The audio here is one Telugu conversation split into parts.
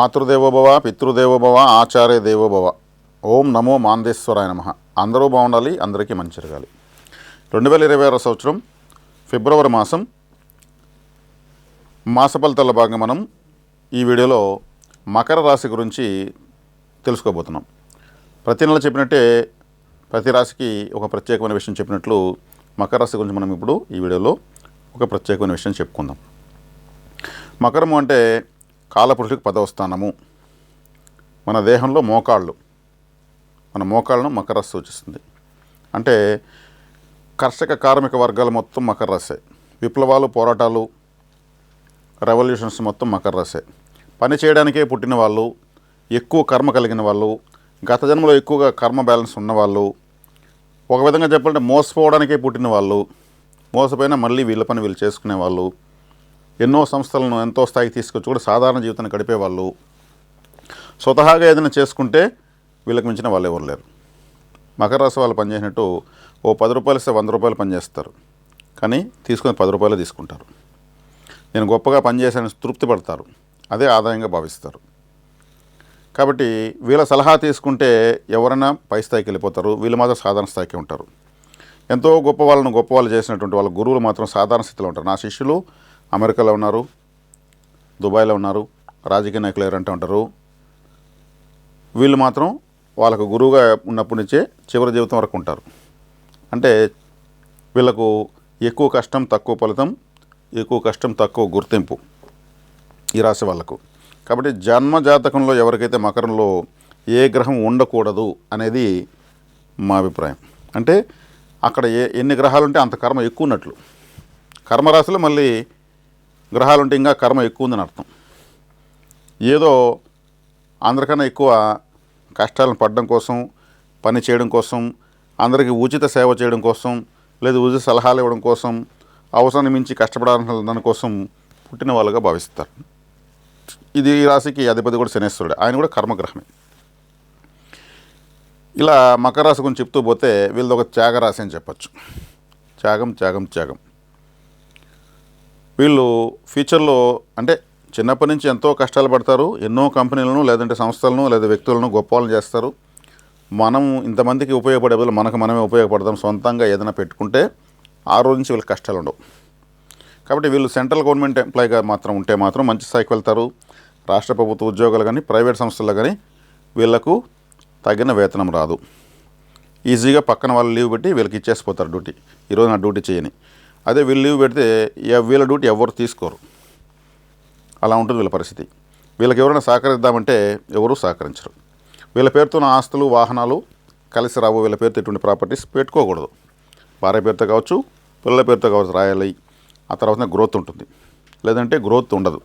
మాతృదేవోభవ పితృదేవోభవ ఆచార్య దేవోభవ ఓం నమో మాందేశ్వరాయ నమ. అందరూ బాగుండాలి అందరికీ మంచి జరగాలి. రెండు వేల ఇరవై ఆరో సంవత్సరం ఫిబ్రవరి మాసం. మాస ఫలితాల భాగంగా మనం ఈ వీడియోలో మకర రాశి గురించి తెలుసుకోబోతున్నాం. ప్రతి నెల చెప్పినట్టే ప్రతి రాశికి ఒక ప్రత్యేకమైన విషయం చెప్పినట్లు మకర రాశి గురించి మనం ఇప్పుడు ఈ వీడియోలో ఒక ప్రత్యేకమైన విషయం చెప్పుకుందాం. మకరము అంటే కాలపురుషుడికి పదవ స్థానము మన దేహంలో మోకాళ్ళు. మన మోకాళ్ళను మకర సూచిస్తుంది. అంటే కర్షక కార్మిక వర్గాలు మొత్తం మకర రసే విప్లవాలు పోరాటాలు రెవల్యూషన్స్ మొత్తం మకర రసే పని చేయడానికే పుట్టిన వాళ్ళు ఎక్కువ కర్మ కలిగిన వాళ్ళు గత జన్మలో ఎక్కువగా కర్మ బ్యాలెన్స్ ఉన్నవాళ్ళు ఒక విధంగా చెప్పాలంటే మోసపోవడానికే పుట్టిన వాళ్ళు మోసపోయినా మళ్ళీ వీళ్ళ పని వీళ్ళు చేసుకునే వాళ్ళు ఎన్నో సంస్థలను ఎంతో స్థాయికి తీసుకొచ్చి కూడా సాధారణ జీవితాన్ని గడిపే వాళ్ళు. స్వతహాగా ఏదైనా చేసుకుంటే వీళ్ళకి మించిన వాళ్ళు ఎవరు లేరు. మకర రాశి వాళ్ళు పనిచేసినట్టు ఓ పది రూపాయలు ఇస్తే వంద రూపాయలు పనిచేస్తారు. కానీ తీసుకుని పది రూపాయలు తీసుకుంటారు. నేను గొప్పగా పనిచేసాను తృప్తి పడతారు. అదే ఆదాయంగా భావిస్తారు. కాబట్టి వీళ్ళ సలహా తీసుకుంటే ఎవరైనా పై స్థాయికి వెళ్ళిపోతారు. వీళ్ళు మాత్రం సాధారణ స్థాయికి ఉంటారు. ఎంతో గొప్ప వాళ్ళను గొప్ప వాళ్ళు చేసినటువంటి వాళ్ళ గురువులు మాత్రం సాధారణ స్థితిలో ఉంటారు. నా శిష్యులు అమెరికాలో ఉన్నారు దుబాయ్లో ఉన్నారు రాజకీయ నాయకులు ఎవరంటే ఉంటారు. వీళ్ళు మాత్రం వాళ్ళకు గురువుగా ఉన్నప్పటి నుంచే చివరి జీవితం వరకు ఉంటారు. అంటే వీళ్ళకు ఎక్కువ కష్టం తక్కువ ఫలితం ఎక్కువ కష్టం తక్కువ గుర్తింపు ఈ రాశి వాళ్ళకు. కాబట్టి జన్మ జాతకంలో ఎవరికైతే మకరంలో ఏ గ్రహం ఉండకూడదు అనేది మా అభిప్రాయం. అంటే అక్కడ ఏ ఎన్ని గ్రహాలు ఉంటే అంత కర్మ ఎక్కువ ఉన్నట్లు. కర్మరాశిలో మళ్ళీ గ్రహాలు ఉంటే ఇంకా కర్మ ఎక్కువ ఉందని అర్థం. ఏదో అందరికన్నా ఎక్కువ కష్టాలను పడడం కోసం పని చేయడం కోసం అందరికీ ఉచిత సేవ చేయడం కోసం లేదా ఉచిత సలహాలు ఇవ్వడం కోసం అవసరాన్ని మించి కష్టపడాల్సిన దానికోసం పుట్టిన వాళ్ళుగా భావిస్తారు. ఇది ఈ రాశికి అధిపతి కూడా శనేశ్వరుడు. ఆయన కూడా కర్మగ్రహమే. ఇలా మకర రాశి గురించి చెప్తూ పోతే వీళ్ళది ఒక త్యాగరాశి అని చెప్పచ్చు. త్యాగం త్యాగం త్యాగం. వీళ్ళు ఫ్యూచర్లో అంటే చిన్నప్పటి నుంచి ఎంతో కష్టాలు పడతారు. ఎన్నో కంపెనీలను లేదంటే సంస్థలను లేదా వ్యక్తులను గొప్పవాళ్ళని చేస్తారు. మనం ఇంతమందికి ఉపయోగపడే బదులు మనకు మనమే ఉపయోగపడతాం సొంతంగా ఏదైనా పెట్టుకుంటే ఆ రోజు నుంచి వీళ్ళకి కష్టాలు ఉండవు. కాబట్టి వీళ్ళు సెంట్రల్ గవర్నమెంట్ ఎంప్లాయీగా మాత్రం ఉంటే మాత్రం మంచి స్థాయికి వెళ్తారు. రాష్ట్ర ప్రభుత్వ ఉద్యోగాలు కానీ ప్రైవేట్ సంస్థల్లో కానీ వీళ్ళకు తగిన వేతనం రాదు. ఈజీగా పక్కన వాళ్ళు లీవ్ పెట్టి వీళ్ళకి ఇచ్చేసిపోతారు డ్యూటీ. ఈరోజు నా డ్యూటీ చేయని. అదే వీళ్ళు లీవ్ పెడితే వీళ్ళ డ్యూటీ ఎవరు తీసుకోరు. అలా ఉంటుంది వీళ్ళ పరిస్థితి. వీళ్ళకి ఎవరైనా సహకరిద్దామంటే ఎవరూ సహకరించరు. వీళ్ళ పేరుతో ఉన్న ఆస్తులు వాహనాలు కలిసి రావు వీళ్ళ పేరుతో ఇటువంటి ప్రాపర్టీస్ పెట్టుకోకూడదు. భార్య పేరుతో కావచ్చు పిల్లల పేరుతో కావచ్చు రాయాలి. ఆ తర్వాత గ్రోత్ ఉంటుంది. లేదంటే గ్రోత్ ఉండదు.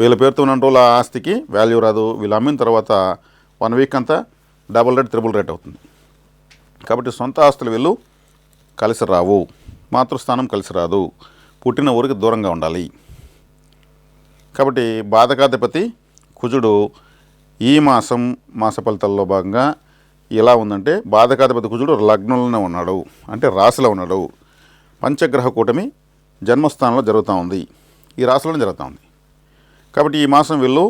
వీళ్ళ పేరుతో ఉన్న రోజుల ఆస్తికి వాల్యూ రాదు. వీళ్ళు అమ్మిన తర్వాత వన్ వీక్ అంతా డబుల్ రేట్ త్రిబుల్ రేట్ అవుతుంది. కాబట్టి సొంత ఆస్తులు వీళ్ళు కలిసి రావు. మాతృస్థానం కలిసి రాదు. పుట్టిన ఊరికి దూరంగా ఉండాలి. కాబట్టి బాధకాధిపతి కుజుడు ఈ మాసం మాస ఫలితాల్లో భాగంగా ఎలా ఉందంటే బాధకాధిపతి కుజుడు లగ్నంలోనే ఉన్నాడు. అంటే రాశిలో ఉన్నాడు. పంచగ్రహ కూటమి జన్మస్థానంలో జరుగుతూ ఉంది. ఈ రాశిలోనే జరుగుతూ ఉంది. కాబట్టి ఈ మాసం వీళ్ళు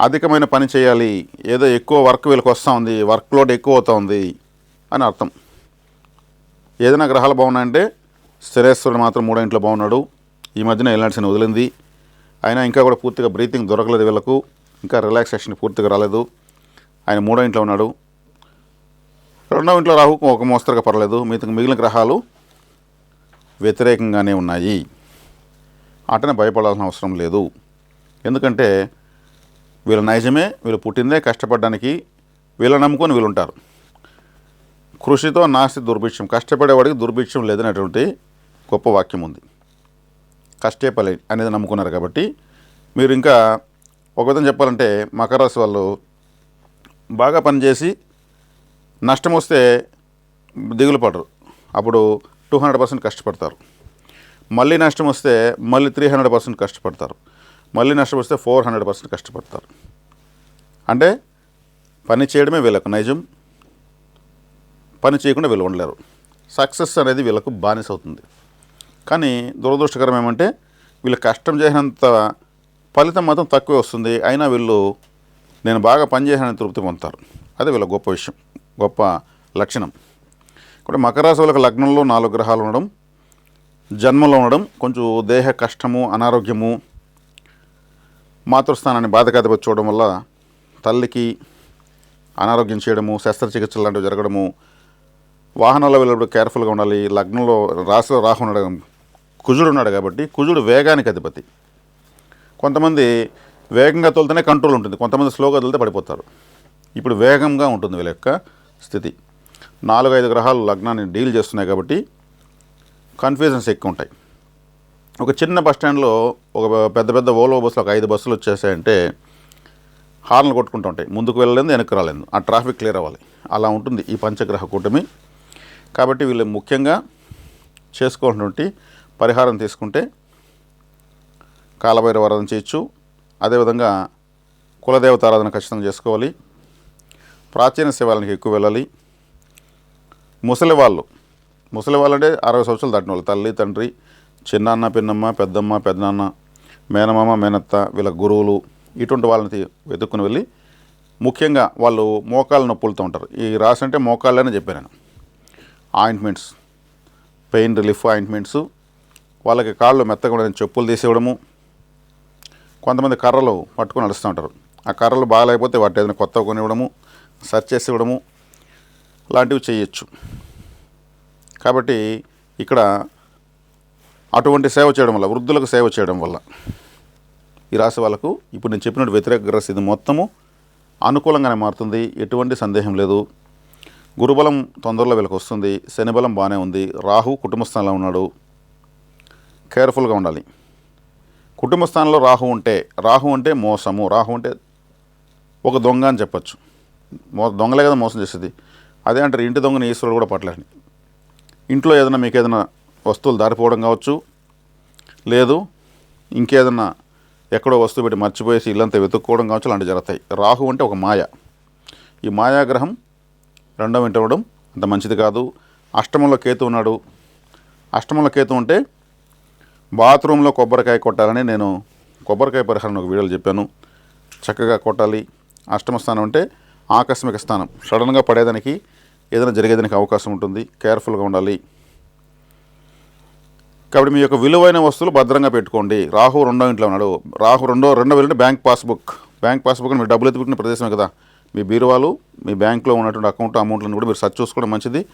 అధికమైన పని చేయాలి. ఏదో ఎక్కువ వర్క్ వీళ్ళకి వస్తూ ఉంది. వర్క్ లోడ్ ఎక్కువ అవుతూ ఉంది అని అర్థం. ఏదైనా గ్రహాలు బాగున్నాయంటే స్థిరేశ్వరుడు మాత్రం మూడో ఇంట్లో బాగున్నాడు. ఈ మధ్యన ఎలాంటి వదిలింది. అయినా ఇంకా కూడా పూర్తిగా బ్రీతింగ్ దొరకలేదు వీళ్ళకు. ఇంకా రిలాక్సేషన్ పూర్తిగా రాలేదు. ఆయన మూడో ఇంట్లో ఉన్నాడు. రెండవ ఇంట్లో రాహు ఒక మోస్తరుగా పర్లేదు. మిగతా మిగిలిన గ్రహాలు వ్యతిరేకంగానే ఉన్నాయి. అటనే భయపడాల్సిన అవసరం లేదు. ఎందుకంటే వీళ్ళ నైజమే వీళ్ళు పుట్టిందే కష్టపడడానికి వీళ్ళని నమ్ముకొని వీళ్ళు ఉంటారు. కృషితో నాస్తి దుర్భిక్షం. కష్టపడేవాడికి దుర్భిక్షం లేదనేటువంటి గొప్ప వాక్యం ఉంది. కష్టే పలే అనేది నమ్ముకున్నారు కాబట్టి మీరు ఇంకా ఒక విధంగా చెప్పాలంటే మకర రాశి వాళ్ళు బాగా పనిచేసి నష్టం వస్తే దిగులు పడరు. అప్పుడు టూ హండ్రెడ్ పర్సెంట్ కష్టపడతారు. మళ్ళీ నష్టం వస్తే మళ్ళీ త్రీ హండ్రెడ్ పర్సెంట్ కష్టపడతారు. మళ్ళీ నష్టం వస్తే ఫోర్ హండ్రెడ్ పర్సెంట్ కష్టపడతారు. అంటే పని చేయడమే వీళ్ళకు నైజం. పని చేయకుండా వీళ్ళు ఉండలేరు. సక్సెస్ అనేది వీళ్ళకు బానిస అవుతుంది. కానీ దురదృష్టకరం ఏమంటే వీళ్ళు కష్టం చేసినంత ఫలితం మాత్రం తక్కువే వస్తుంది. అయినా వీళ్ళు నేను బాగా పనిచేసానని తృప్తి పొందుతారు. అదే వీళ్ళ గొప్ప విషయం గొప్ప లక్షణం. ఇప్పుడు మకర రాశి వాళ్ళకి లగ్నంలో నాలుగు గ్రహాలు ఉండడం జన్మలో ఉండడం కొంచెం దేహ కష్టము అనారోగ్యము మాతృస్థానాన్ని బాధకాధిపతి చూడడం వల్ల తల్లికి అనారోగ్యం చేయడము శస్త్రచికిత్సలు లాంటివి జరగడము వాహనాల్లో వెళ్ళినప్పుడు కేర్ఫుల్గా ఉండాలి. లగ్నంలో రాశిలో రాహు ఉండడం కుజుడు ఉన్నాడు కాబట్టి కుజుడు వేగానికి అధిపతి. కొంతమంది వేగంగా తోలితేనే కంట్రోల్ ఉంటుంది. కొంతమంది స్లోగా తోలితే పడిపోతారు. ఇప్పుడు వేగంగా ఉంటుంది వీళ్ళ యొక్క స్థితి. నాలుగు ఐదు గ్రహాలు లగ్నాన్ని డీల్ చేస్తున్నాయి కాబట్టి కన్ఫ్యూజన్స్ ఎక్కువ ఉంటాయి. ఒక చిన్న బస్ స్టాండ్లో ఒక పెద్ద పెద్ద ఓలో బస్సులు ఒక ఐదు బస్సులు వచ్చేసాయంటే హార్న్లు కొట్టుకుంటూ ఉంటాయి. ముందుకు వెళ్ళలేదు వెనక్కి రాలేదు. ఆ ట్రాఫిక్ క్లియర్ అవ్వాలి. అలా ఉంటుంది ఈ పంచగ్రహ కూటమి. కాబట్టి వీళ్ళు ముఖ్యంగా చేసుకోవాల్సినటువంటి పరిహారం తీసుకుంటే కాలభైరవ ఆరాధన చేయొచ్చు. అదేవిధంగా కులదేవత ఆరాధన ఖచ్చితంగా చేసుకోవాలి. ప్రాచీన శివాలయానికి ఎక్కువ వెళ్ళాలి. ముసలి వాళ్ళు ముసలి వాళ్ళు అంటే అరవై సంవత్సరాలు దాటిన వాళ్ళు. తల్లి తండ్రి చిన్నాన్న పిన్నమ్మ పెద్దమ్మ పెద్దనాన్న మేనమామ మేనత్త వీళ్ళ గురువులు ఇటువంటి వాళ్ళని వెతుక్కుని వెళ్ళి ముఖ్యంగా వాళ్ళు మోకాళ్ళ నొప్పులతో ఉంటారు. ఈ రాసి అంటే మోకాళ్ళనే చెప్పాను నేను. ఆయింట్మెంట్స్ పెయిన్ రిలీఫ్ ఆయింట్మెంట్స్ వాళ్ళకి కాళ్ళు మెత్తగా చెప్పులు తీసేయడము. కొంతమంది కర్రలు పట్టుకొని నడుస్తూ ఉంటారు. ఆ కర్రలు బాగాలేకపోతే వాటి ఏదైనా కొత్తగా కొనివ్వడము సర్చ్ చేసి ఇవ్వడము లాంటివి చేయొచ్చు. కాబట్టి ఇక్కడ అటువంటి సేవ చేయడం వల్ల వృద్ధులకు సేవ చేయడం వల్ల ఈ రాశి వాళ్ళకు ఇప్పుడు నేను చెప్పినట్టు వ్యతిరేక గ్రహస్ ఇది మొత్తము అనుకూలంగానే మారుతుంది. ఎటువంటి సందేహం లేదు. గురుబలం తొందరలో వీళ్ళకి వస్తుంది. శని బలం బాగానే ఉంది. రాహు కుటుంబ స్థానంలో ఉన్నాడు. కేర్ఫుల్గా ఉండాలి. కుటుంబ స్థానంలో రాహు ఉంటే రాహు అంటే మోసము రాహు అంటే ఒక దొంగ అని చెప్పచ్చు. మో దొంగలే కదా మోసం చేసేది. అదే అంటారు ఇంటి దొంగని ఈశ్వరుడు కూడా పట్టలేని. ఇంట్లో ఏదైనా మీకు ఏదైనా వస్తువులు దారిపోవడం కావచ్చు లేదు ఇంకేదన్నా ఎక్కడో వస్తువు పెట్టి మర్చిపోయేసి ఇల్లంతా వెతుక్కోవడం కావచ్చు అలాంటివి జరుగుతాయి. రాహు అంటే ఒక మాయ. ఈ మాయాగ్రహం రెండవ ఇంట అంత మంచిది కాదు. అష్టమంలో కేతు ఉన్నాడు. అష్టమంలో కేతు ఉంటే బాత్రూంలో కొబ్బరికాయ కొట్టాలని నేను కొబ్బరికాయ పరిహారం ఒక వీడియోలు చెప్పాను. చక్కగా కొట్టాలి. అష్టమ స్థానం అంటే ఆకస్మిక స్థానం. సడన్గా పడేదానికి ఏదైనా జరిగేదానికి అవకాశం ఉంటుంది. కేర్ఫుల్గా ఉండాలి. కాబట్టి మీ యొక్క విలువైన వస్తువులు భద్రంగా పెట్టుకోండి. రాహు రెండో ఇంట్లో ఉన్నాడు. రాహు రెండో రెండో వెళ్ళిన బ్యాంక్ పాస్బుక్. బ్యాంక్ పాస్బుక్ మీరు డబ్బులు ఎత్తుకుంటున్న ప్రదేశమే కదా. మీ బీరువాలు మీ బ్యాంక్లో ఉన్నటువంటి అకౌంట్ అమౌంట్లను కూడా మీరు సర్చ్ చూసుకోవడం మంచిది.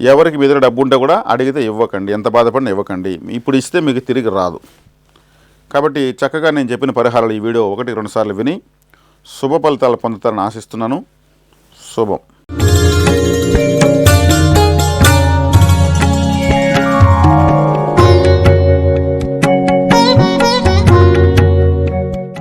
ఎవరికి మీ దగ్గర డబ్బు ఉంటే కూడా అడిగితే ఇవ్వకండి ఎంత బాధపడినా ఇవ్వకండి. ఇప్పుడు ఇస్తే మీకు తిరిగి రాదు. కాబట్టి చక్కగా నేను చెప్పిన పరిహారాలు ఈ వీడియో ఒకటి రెండుసార్లు విని శుభ ఫలితాలు పొందుతారని ఆశిస్తున్నాను. శుభం.